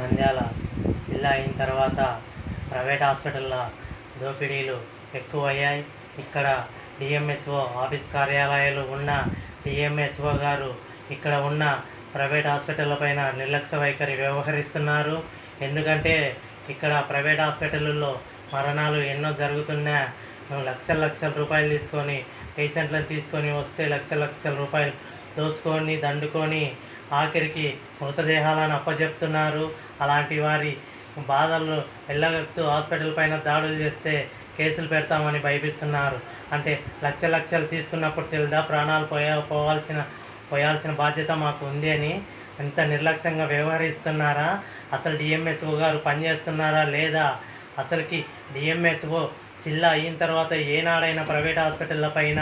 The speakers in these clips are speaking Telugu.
నంద్యాల జిల్లా అయిన తర్వాత ప్రైవేట్ హాస్పిటల్ల దోపిడీలు ఎక్కువయ్యాయి. ఇక్కడ డిఎంహెచ్ఓ ఆఫీస్ కార్యాలయాలు ఉన్న డిఎంహెచ్ఓ గారు ఇక్కడ ఉన్న ప్రైవేట్ హాస్పిటల్ పైన నిర్లక్ష్య వైఖరి వ్యవహరిస్తున్నారు. ఎందుకంటే ఇక్కడ ప్రైవేట్ హాస్పిటల్లో మరణాలు ఎన్నో జరుగుతున్నా లక్షల లక్షల రూపాయలు తీసుకొని పేషెంట్లను తీసుకొని వస్తే లక్షల లక్షల రూపాయలు దోచుకొని దండుకొని ఆఖరికి మృతదేహాలను అప్పచెప్తున్నారు అలాంటి వారి బాధలు వెళ్ళగక్తూ హాస్పిటల్ పైన దాడులు చేస్తే కేసులు పెడతామని భయపిస్తున్నారు. అంటే లక్ష లక్షలు తీసుకున్నప్పుడు తెలుదా ప్రాణాలు పోయా పోవాల్సిన పోయాల్సిన బాధ్యత మాకు ఉంది అని ఎంత నిర్లక్ష్యంగా వ్యవహరిస్తున్నారా? అసలు డిఎంహెచ్ఓ గారు పనిచేస్తున్నారా లేదా? అసలుకి డిఎంహెచ్ఓ జిల్లా అయిన తర్వాత ఏనాడైనా ప్రైవేట్ హాస్పిటళ్ళ పైన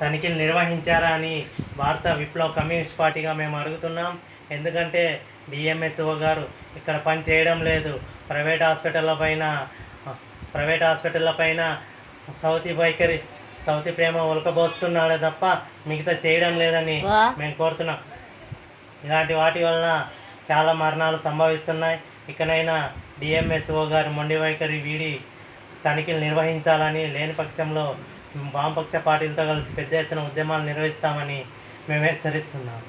తనిఖీలు నిర్వహించారా అని భారత విప్లవ కమ్యూనిస్ట్ పార్టీగా మేము అడుగుతున్నాం. ఎందుకంటే డిఎంహెచ్ఓ గారు ఇక్కడ పని చేయడం లేదు. ప్రైవేట్ హాస్పిటళ్ళ పైన ప్రైవేట్ హాస్పిటళ్ళ పైన సౌతి వైఖరి సౌతి ప్రేమ ఉలకబోస్తున్నాడే తప్ప మిగతా చేయడం లేదని. మేము కోరుతున్నాం. ఇలాంటి వాటి వలన చాలా మరణాలు సంభవిస్తున్నాయి. ఇకనైనా డిఎంహెచ్ఓ గారు మొండి వైఖరి వీడి తనిఖీలు నిర్వహించాలని లేని పక్షంలో వామపక్ష పార్టీలతో కలిసి పెద్ద ఎత్తున ఉద్యమాలు నిర్వహిస్తామని మేము హెచ్చరిస్తున్నాం.